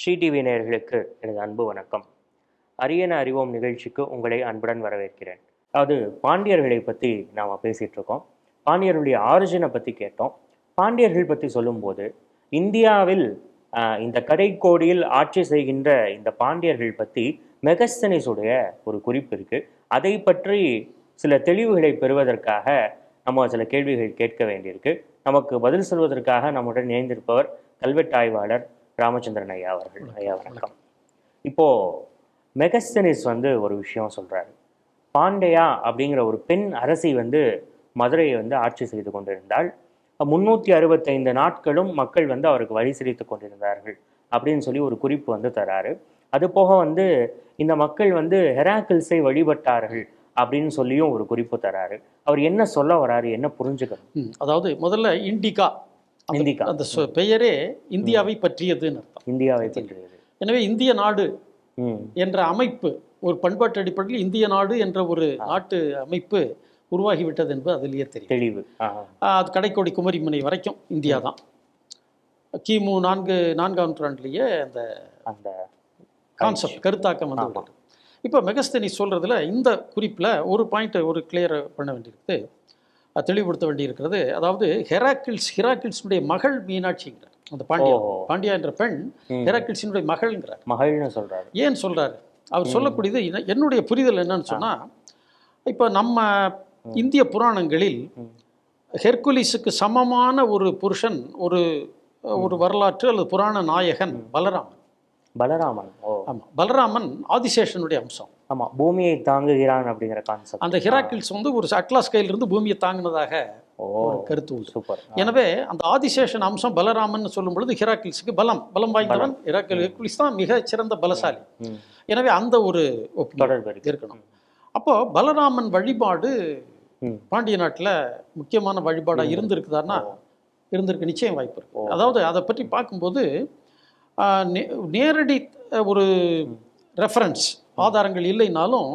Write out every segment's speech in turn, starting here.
Sri TV நேயர்களுக்கு எனது அன்பு வணக்கம். அரியன அறிவோம் நிகழ்ச்சிக்கு உங்களை அன்புடன் வரவேற்கிறேன். அதாவது பாண்டியர்களை பற்றி நாம் பேசிகிட்டு இருக்கோம். பாண்டியர்களுடைய ஆரிஜினை பற்றி கேட்டோம். பாண்டியர்கள் பற்றி சொல்லும்போது இந்தியாவில் இந்த கடைக்கோடியில் ஆட்சி செய்கின்ற இந்த பாண்டியர்கள் பற்றி மெகஸ்தனிஸுடைய ஒரு குறிப்பு இருக்குது அதை பற்றி சில தெளிவுகளை பெறுவதற்காக நம்ம சில கேள்விகள் கேட்க வேண்டியிருக்கு. நமக்கு பதில் சொல்வதற்காக நம்முடன் இணைந்திருப்பவர் கல்வெட்டு ஆய்வாளர் ராமச்சந்திரன் ஐயா அவர்கள். ஐயா வணக்கம். இப்போ மெகஸ்தனிஸ் வந்து ஒரு விஷயம் சொல்றாரு. பாண்டியா அப்படிங்கிற ஒரு பெண் அரசி வந்து மதுரையை வந்து ஆட்சி செய்து கொண்டிருந்தால் முன்னூற்றி அறுபத்தைந்து நாட்களும் மக்கள் வந்து அவருக்கு வழி சிரித்து கொண்டிருந்தார்கள் அப்படின்னு சொல்லி ஒரு குறிப்பு வந்து தராரு. அது போக வந்து இந்த மக்கள் வந்து ஹெராக்கிள்ஸை வழிபட்டார்கள் அப்படின்னு சொல்லியும் ஒரு குறிப்பு தராரு. அவர் என்ன சொல்ல வராரு என்ன புரிஞ்சுக்கணும்? அதாவது முதல்ல இண்டிகா இந்திகா அந்த பெயரே இந்தியாவை பற்றியதுன்னு அர்த்தம். இந்தியாவை பற்றியது. எனவே இந்திய நாடு என்ற அமைப்பு ஒரு பண்பாட்டு அடிப்படையில் இந்திய நாடு என்ற ஒரு நாட்டு அமைப்பு உருவாகிவிட்டது என்பது அதிலேயே தெரியும். தெளிவு. அது கடைக்கோடி குமரிமுனை வரைக்கும் இந்தியா தான். கிமு நான்கு நான்காம் நூற்றாண்டுலேயே அந்த அந்த கான்செப்ட் கருத்தாக்கம் வந்து இப்போ மெகஸ்தனி சொல்றதுல இந்த குறிப்பில் ஒரு பாயிண்ட் ஒரு கிளியர் பண்ண வேண்டியிருக்கு. தெளிவுபடுத்த வேண்டியிருக்கிறது. அதாவது ஹெராக்கிள்ஸ் ஹெராக்கிள்ஸினுடைய மகள் மீனாட்சிங்கிறார். அந்த பாண்டியா. பாண்டியா என்ற பெண். ஹெராக்கிள்ஸினுடைய மகள்ங்கிறார். மகள்னு சொல்றாரு. ஏன் சொல்றாரு? அவர் சொல்லக்கூடியது என்ன- என்னுடைய புரிதல் என்னன்னு சொன்னா இப்போ நம்ம இந்திய புராணங்களில். ஹெர்குலிஸுக்கு சமமான ஒரு புருஷன் ஒரு ஒரு வரலாற்று அல்லது புராண நாயகன் பலராமன். பலராமன். ஓ. ஆமா. பலராமன் ஆதிசேஷனுடைய அம்சம். ஆமா பூமியை தாங்குகிறான் அப்படிங்கிற கான்செப்ட் அந்த ஹெராக்கிள்ஸ் வந்து ஒரு அட்லாஸ் கையிலிருந்து பூமியை தாங்கினதாக ஒரு கருத்து உண்டு. சூப்பர் எனவே அந்த ஆதிசேஷன் அம்சம் பலராமன் சொல்லும் பொழுது ஹெராக்கிள்ஸுக்கு பலம் பலம் வாய்ந்தவன் ஹெராக்கிள் ஹெர்குலிஸ் தான் மிக சிறந்த பலசாலி. எனவே அந்த ஒரு தொடர்பு இருக்கு. இருக்கணும். அப்போ பலராமன் வழிபாடு. பாண்டிய நாட்டில் முக்கியமான வழிபாடா இருந்திருக்குதான்னா இருந்திருக்கு நிச்சயம் வாய்ப்பு இருக்கு. அதாவது அதை பற்றி பார்க்கும்போது நேரடி ஒரு ரெஃபரன்ஸ் ஆதாரங்கள் இல்லைனாலும்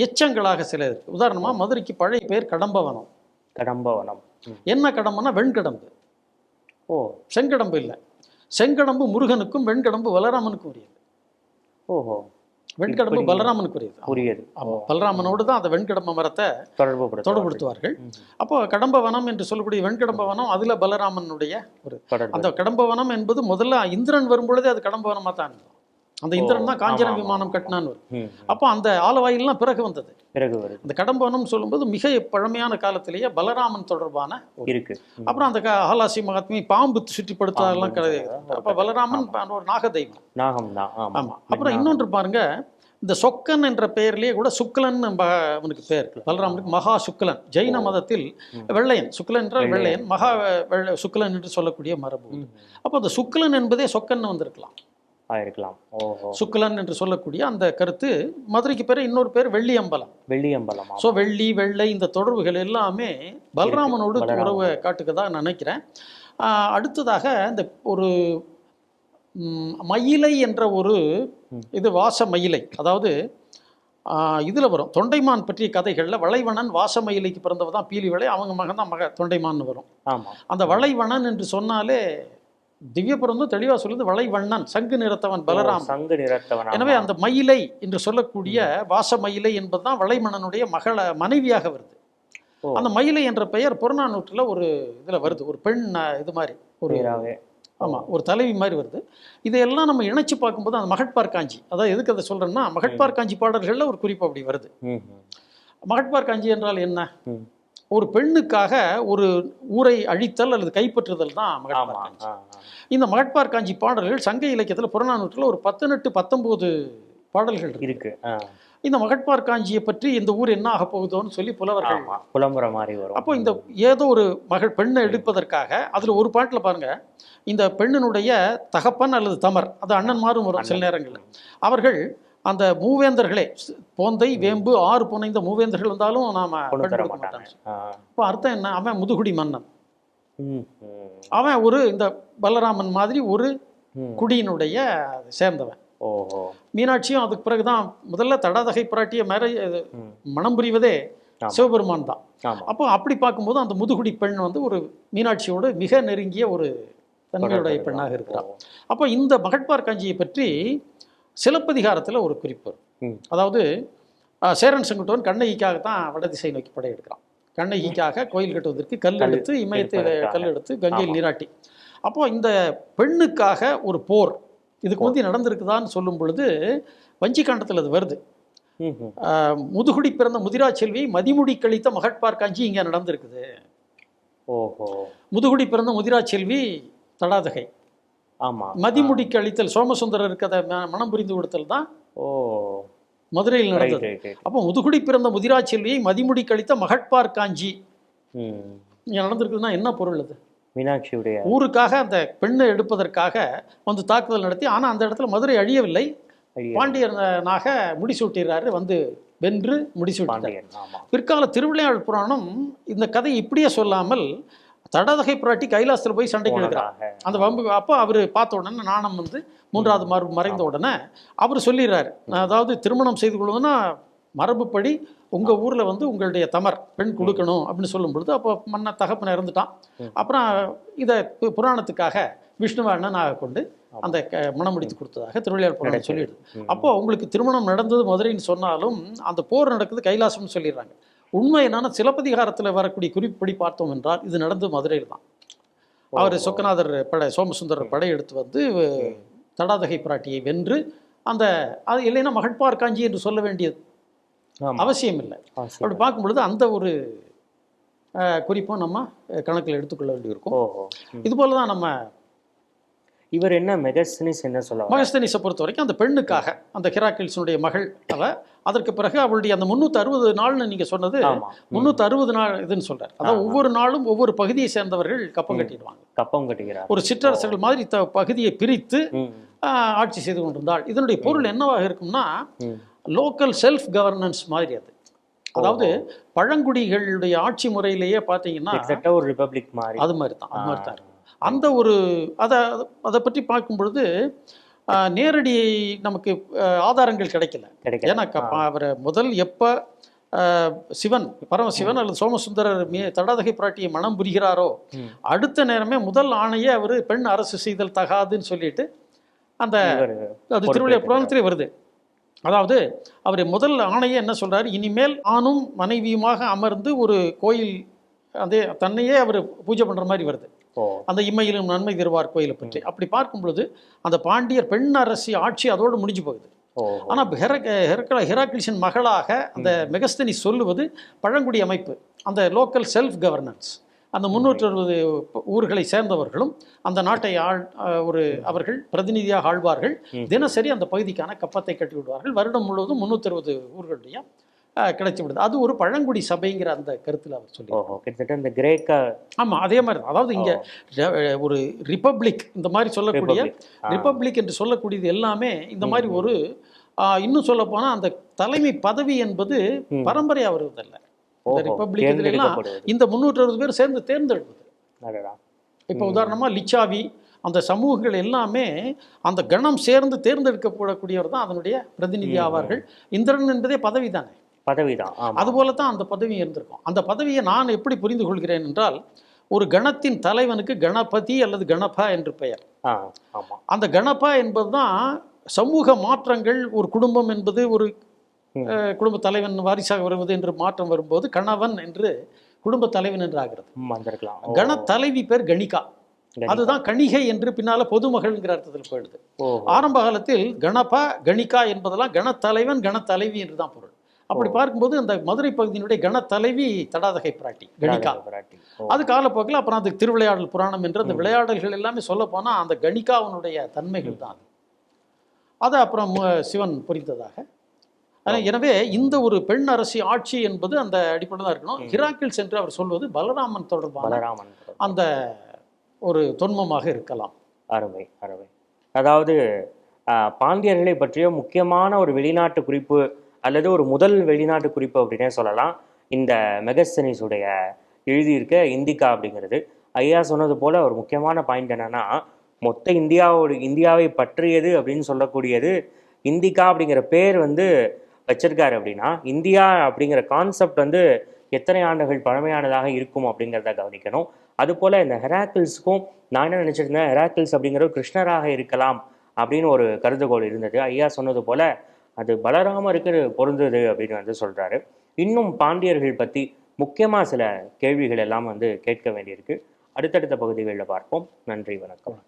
எச்சங்களாக சில இருக்கு. உதாரணமா மதுரைக்கு பழைய பேர் கடம்பவனம். கடம்பவனம். என்ன கடம்புனா வெண்கடம்பு. ஓ. செங்கடம்பு இல்லை. செங்கடம்பு முருகனுக்கும் வெண்கடம்பு பலராமனுக்கும் உரியது ஓஹோ. வெண்கடம்பு பலராமனுக்கு உரியது புரியுது. ஆமா. பலராமனோடு தான் அந்த வெண்கடம்ப மரத்தை தொடர்பு படுத்த தொடர்படுத்துவார்கள் அப்போ கடம்பவனம் என்று சொல்லக்கூடிய வெண்கடம்பவனம் அதுல பலராமனுடைய ஒரு அந்த கடம்பவனம் என்பது முதல்ல இந்திரன் வரும்பொழுதே அது கடம்பவனமா தான் இருந்தது. அந்த இந்திரன் தான் காஞ்சன விமானம் கட்டினான்னு. அப்போ அந்த ஆலவாயில்லாம் பிறகு வந்தது. பிறகு வருது. அந்த கடம்பவனம் சொல்லும்போது மிக பழமையான காலத்திலேயே பலராமன் தொடர்பான இருக்கு. அப்புறம் அந்த ஆலாசி மகாத்மி பாம்பு சுற்றிப்படுத்தாதெல்லாம் கிடையாது. அப்போ பலராமன் ஒரு நாக தெய்வம் நாகம் தான் ஆமா. ஆமா. அப்புறம் இன்னொன்று பாருங்க இந்த சொக்கன் என்ற பெயர்லயே கூட சுக்லன் அவனுக்கு பேர் பலராமனுக்கு மகா சுக்லன் ஜெயின மதத்தில் வெள்ளையன். சுக்லன் என்றால் வெள்ளையன். மகா வெள்ளை சுக்லன் என்று சொல்லக்கூடிய மரபு. அப்போ அந்த சுக்லன் என்பதே சொக்கன் வந்திருக்கலாம். ஆயிருக்கலாம். ஓஹோ. சுக்லன் என்று சொல்லக்கூடிய அந்த கருத்து மதுரைக்கு பேர் இன்னொரு பேர் வெள்ளியம்பலம். வெள்ளியம்பலமா ஸோ வெள்ளி வெள்ளை இந்த தொடர்புகள் எல்லாமே பலராமனோடு உறவை காட்டுக்கதா நினைக்கிறேன். அடுத்ததாக இந்த ஒரு மயிலை என்ற ஒரு இது வாச மயிலை. அதாவது இதுல வரும். தொண்டைமான் பற்றிய கதைகளில் வளைவணன் வாச மயிலைக்கு பிறந்தவ தான் பீலிவளை அவங்க மகன் தான் மக தொண்டைமான் வரும். ஆமா. அந்த வளைவணன் என்று சொன்னாலே திவ்ய பிறந்தும் தெளிவாக சொல்லுது வளைவண்ணன் சங்கு நிறத்தவன் பலராமன் சங்கு நிறத்தவனா எனவே அந்த மயிலை என்று சொல்லக்கூடிய வாச மயிலை என்பதுதான் வளைமணனுடைய மகள மனைவியாக வருது. அந்த மயிலை என்ற பெயர் புறநானூற்றுல ஒரு இதுல வருது ஒரு பெண் இது மாதிரி ஒரு பேராவே ஆமா ஒரு தலைவி மாதிரி வருது. இதையெல்லாம் நம்ம இணைச்சு பார்க்கும்போது அந்த மகட்பார் காஞ்சி அதாவது எதுக்கு அதை சொல்றேன்னா மகட்பார் காஞ்சி பாடல்கள்ல ஒரு குறிப்பு அப்படி வருது. மகட்பார் காஞ்சி என்றால் என்ன. ஒரு பெண்ணுக்காக ஒரு ஊரை அழித்தல் அல்லது கைப்பற்றுதல் தான் மகட்பார். இந்த மகட்பார் காஞ்சி பாடல்கள் சங்க இலக்கியத்துல புறநானூற்றுல ஒரு பத்தெட்டு பத்தொன்பது பாடல்கள் இருக்கு. இந்த மகட்பார் காஞ்சியை பற்றி இந்த ஊர் என்ன ஆக போகுதோன்னு சொல்லி புலவர்கள் புலம்புற மாதிரி வரும். அப்போ இந்த ஏதோ ஒரு மகள் பெண்ணை எடுப்பதற்காக அதுல ஒரு பாட்டுல பாருங்க. இந்த பெண்ணினுடைய தகப்பன் அல்லது தமர் அது அண்ணன் மாறும் வரும் சில நேரங்களில். அவர்கள் அந்த மூவேந்தர்களே போந்தை வேம்பு ஆறு புனைந்த மூவேந்தர்கள் வந்தாலும் நாம. இப்போ அர்த்தம் என்ன? அவன் முதுகுடி மன்னன். அவன் ஒரு இந்த பலராமன் மாதிரி ஒரு. குடியினுடைய சேர்ந்தவன். மீனாட்சியும் அதுக்கு பிறகுதான் முதல்ல தடாதகை பிராட்டிய மேரே ம். மனம் புரிவதே. சிவபெருமான் தான். அப்போ அப்படி பார்க்கும்போது அந்த முதுகுடி பெண் வந்து ஒரு மீனாட்சியோடு மிக நெருங்கிய ஒரு தன்மையுடைய பெண்ணாக இருக்கிறார் அப்போ இந்த மகட்பார் காஞ்சியை பற்றி சிலப்பதிகாரத்தில் ஒரு குறிப்பு. அதாவது சேரன் செங்குட்டுவன் கண்ணகிக்காகத்தான் வடதிசை நோக்கி படையெடுக்கிறான். கண்ணகிக்காக கோயில் கட்டுவதற்கு கல் எடுத்து இமயத்தில். கல் எடுத்து கங்கையில். நீராட்டி. அப்போ இந்த பெண்ணுக்காக ஒரு போர் இதுக்கு முந்தி நடந்திருக்குதான்னு சொல்லும் பொழுது வஞ்சிக்காண்டத்தில் அது வருது. முதுகுடி பிறந்த முதிரா செல்வி மதிமுடி கழித்த மகட்பார் காஞ்சி இங்கே நடந்திருக்குது. ஓஹோ. முதுகுடி பிறந்த முதிரா செல்வி தடாதகை. ஆமா. மதிமுடி கழித்தல் சோமசுந்தரருக்கு அதை ம- மனம் புரிந்து கொடுத்தல் தான் ஓ. மதுரையில் நடந்தது. அப்போ முதுகுடி பிறந்த முதிரா செல்வியை மதிமுடி கழித்த மகட்பார் காஞ்சி. நடந்திருக்குதுன்னா என்ன பொருள் அது? மீனாட்சியுடைய. ஊருக்காக அந்த பெண்ணை எடுப்பதற்காக வந்து தாக்குதல் நடத்தி ஆனால் அந்த இடத்துல மதுரை அழியவில்லை. பாண்டியனாக முடிசூட்டிடுறாரு வந்து வென்று ஆமா. பிற்கால திருவிளையாடல் புராணம் இந்த கதையை இப்படியே சொல்லாமல் தடதகை புராட்டி கைலாசத்தில் போய் சண்டைக்கு எடுக்கிறார். போனதாக. அந்த வம்பு அப்போ அவர் பார்த்த உடனே நாணம் வந்து மூன்றாவது மறு மறைந்த உடனே அவர் சொல்லிடுறாரு. நான் அதாவது திருமணம் செய்து கொள்வதுன்னா மரபுப்படி உங்கள் ஊரில் வந்து உங்களுடைய தமர் பெண் கொடுக்கணும் அப்படின்னு சொல்லும் பொழுது அப்போ மன்ன தகப்பனை இறந்துட்டான். அப்புறம் இதை புராணத்துக்காக விஷ்ணுவை அண்ணனாக கொண்டு அந்த மணம் முடித்து கொடுத்ததாக திருவிளையாடல் புராணம். சொல்லிடுது. அப்போ உங்களுக்கு திருமணம் நடந்தது மதுரைன்னு சொன்னாலும் அந்த போர் நடக்குது கைலாசம்னு சொல்லிடுறாங்க. உண்மை என்னன்னா சிலப்பதிகாரத்தில் வரக்கூடிய குறிப்படி பார்த்தோம் என்றால் இது நடந்தது மதுரையில் தான் அவர். சொக்கநாதர் படை சோமசுந்தரர் படையெடுத்து வந்து தடாதகை பிராட்டியை வென்று அந்த அது இல்லைன்னா மகட்பார் காஞ்சி என்று சொல்ல வேண்டியது. அவசியம் இல்லை. அப்படி பார்க்கும் பொழுது அந்த ஒரு குறிப்பும் நம்ம கணக்கில் எடுத்துக்கொள்ள வேண்டியிருக்கும். இது போல தான் நம்ம இவர் என்ன மெகஸ்னிஸ் என்ன சொல்ல? மகஸ்தனிஸை பொறுத்த வரைக்கும் அந்த பெண்ணுக்காக அந்த ஹெராக்கிள்ஸனுடைய மகள் அவ அதற்கு பிறகு அவளுடைய அந்த முந்நூற்றி அறுபது நாள்னு நீங்கள் சொன்னது. முந்நூற்றி அறுபது நாள் இதுன்னு சொல்றார் அதாவது ஆமா. ஒவ்வொரு நாளும் ஒவ்வொரு பகுதியை சேர்ந்தவர்கள் கப்பம். கட்டிடுவாங்க கப்பம் கட்டுகிறார் ஒரு சிற்றரசர்கள் மாதிரி த பகுதியை பிரித்து ஆட்சி செய்து கொண்டிருந்தாள் இதனுடைய பொருள் என்னவாக இருக்கும்னா. லோக்கல் செல்ஃப் கவர்னன்ஸ் மாதிரி அது அதாவது பழங்குடிகளுடைய ஆட்சி முறையிலேயே பார்த்தீங்கன்னா ஒரு ரிபப்ளிக் மாதிரி அது மாதிரி தான் அது மாதிரி தான் ஆ. அந்த ஒரு அதை அதை பற்றி பார்க்கும் பொழுது நேரடி நமக்கு ஆதாரங்கள் கிடைக்கல. கிடைக்கல. ஏன்னா. அவர் முதல் எப்போ சிவன் பரமசிவன் அல்லது சோமசுந்தரர் மீ தடாதகை பிராட்டியை மனம் புரிகிறாரோ. அடுத்த நேரமே முதல் ஆணையே அவர் பெண் அரசு செய்தல் தகாதுன்னு சொல்லிட்டு அந்த அது திருவிழா புராணத்திலே வருது. அதாவது அவர் முதல் ஆணையே என்ன சொல்றாரு? இனிமேல் ஆணும் மனைவியுமாக அமர்ந்து ஒரு கோயில் அதே தன்னையே அவர் பூஜை பண்ற மாதிரி வருது. அந்த இம்மையிலும் நன்மை தருவார் கோயிலை பற்றி. அப்படி பார்க்கும் பொழுது அந்த பாண்டியர் பெண் அரசி ஆட்சி அதோடு முடிஞ்சு போகுது. ஓ ஆனா ஹெரக் மகளாக அந்த மெகஸ்தனி சொல்லுவது பழங்குடி அமைப்பு அந்த லோக்கல் செல்ஃப் கவர்னன்ஸ் அந்த முன்னூற்றி அறுபது ஊர்களை சேர்ந்தவர்களும் அந்த நாட்டை ஆள் ஒரு அவர்கள் பிரதிநிதியாக ஆழ்வார்கள். தினசரி அந்த பகுதிக்கான கப்பத்தை கட்டி விடுவார்கள் வருடம் முழுவதும் முன்னூற்றி அறுபது ஊர்களுடைய கிடைச்சு விடுது. அது ஒரு பழங்குடி சபைங்கிற அந்த கருத்தில் அவர் சொல்லி கிட்டத்தட்ட இந்த கிரேக்க ஆமா அதே மாதிரி அதாவது இங்க ஒரு ரிப்பப்ளிக் இந்த மாதிரி சொல்லக்கூடிய. ரிப்பப்ளிக். என்று சொல்லக்கூடியது எல்லாமே இந்த மாதிரி ஒரு இன்னும் சொல்ல போனா அந்த தலைமை பதவி என்பது ம். பரம்பரையா வருவதல்ல. இந்த ரிப்பப்ளிக் எல்லாம். இந்த முன்னூற்றி அறுபது பேர் சேர்ந்து தேர்ந்தெடுப்பது. இப்போ உதாரணமா லிச்சாவி அந்த சமூகங்கள் எல்லாமே அந்த கணம் சேர்ந்து தேர்ந்தெடுக்கப்படக்கூடியவர் தான் அதனுடைய பிரதிநிதி ஆவார்கள். இந்திரன் என்பதே பதவி தானே. பதவிதான் ஆமா. அதுபோல தான் அந்த பதவி இருந்திருக்கும். அந்த பதவியை நான் எப்படி புரிந்து கொள்கிறேன் என்றால் ஒரு கணத்தின் தலைவனுக்கு கணபதி அல்லது கணபா என்று பெயர். அந்த கணபா என்பதுதான் சமூக மாற்றங்கள் ஒரு குடும்பம் என்பது ஒரு குடும்ப தலைவன் வாரிசாக வருவது என்று மாற்றம் வரும்போது கணவன் என்று குடும்ப தலைவன் என்று ஆகிறது. ம், வந்திருக்கலாம். ஓ, கண தலைவி பேர் கணிகா. அதுதான் கணிகை என்று பின்னால பொதுமகள்ங்கிற அர்த்தத்தில் போயிடுது. ஆரம்ப காலத்தில் கணபா கணிகா என்பதெல்லாம் கணத்தலைவன் கணத்தலைவி என்று தான் பொருள். அப்படி பார்க்கும்போது அந்த மதுரை பகுதியினுடைய கணத்தலைவி தடாதகை பிராட்டி கணிகா. பிராட்டி. அது காலப்போக்கில் அப்புறம் அது திருவிளையாடல் புராணம் என்று அந்த விளையாடல்கள் எல்லாமே சொல்ல போனா அந்த கணிகாவனுடைய தன்மைகள் தான் அது. அது அப்புறம் சிவன் புரிந்ததாக. எனவே இந்த ஒரு பெண் அரசி ஆட்சி என்பது அந்த அடிப்படையில் தான் இருக்கணும். ஹிராக்கிள்ஸ் என்று அவர் சொல்வது பலராமன் தொடர்பான பலராமன். அந்த ஒரு தொன்மமாக இருக்கலாம். அருமை அருமை. அதாவது பாண்டியர்களை பற்றிய முக்கியமான ஒரு வெளிநாட்டு குறிப்பு அல்லது ஒரு முதல் வெளிநாட்டு குறிப்பு அப்படின்னே சொல்லலாம். இந்த மெகஸ்தனிஸுடைய எழுதியிருக்க இந்திகா அப்படிங்கிறது. ஐயா சொன்னது போல் ஒரு முக்கியமான பாயிண்ட் என்னன்னா மொத்த இந்தியாவோட இந்தியாவை பற்றியது அப்படின்னு சொல்லக்கூடியது இந்திகா அப்படிங்கிற பேர் வந்து வச்சிருக்காரு அப்படின்னா இந்தியா அப்படிங்கிற கான்செப்ட் வந்து எத்தனை ஆண்டுகள் பழமையானதாக இருக்கும் அப்படிங்கிறத கவனிக்கணும். அதுபோல் இந்த ஹெராக்கிள்ஸ்க்கும் நான் என்ன நினச்சிருந்தேன் ஹெராக்கிள்ஸ் அப்படிங்கிறது கிருஷ்ணராக இருக்கலாம் அப்படின்னு ஒரு கருதுகோள் இருந்தது. ஐயா சொன்னது போல் அது பலராமருக்கு பொருந்தது அப்படின்னு வந்து சொல்கிறாரு இன்னும் பாண்டியர்கள் பற்றி முக்கியமாக சில கேள்விகள் எல்லாம் வந்து கேட்க வேண்டியிருக்கு. அடுத்தடுத்த பகுதிகளில் பார்ப்போம். நன்றி வணக்கம்.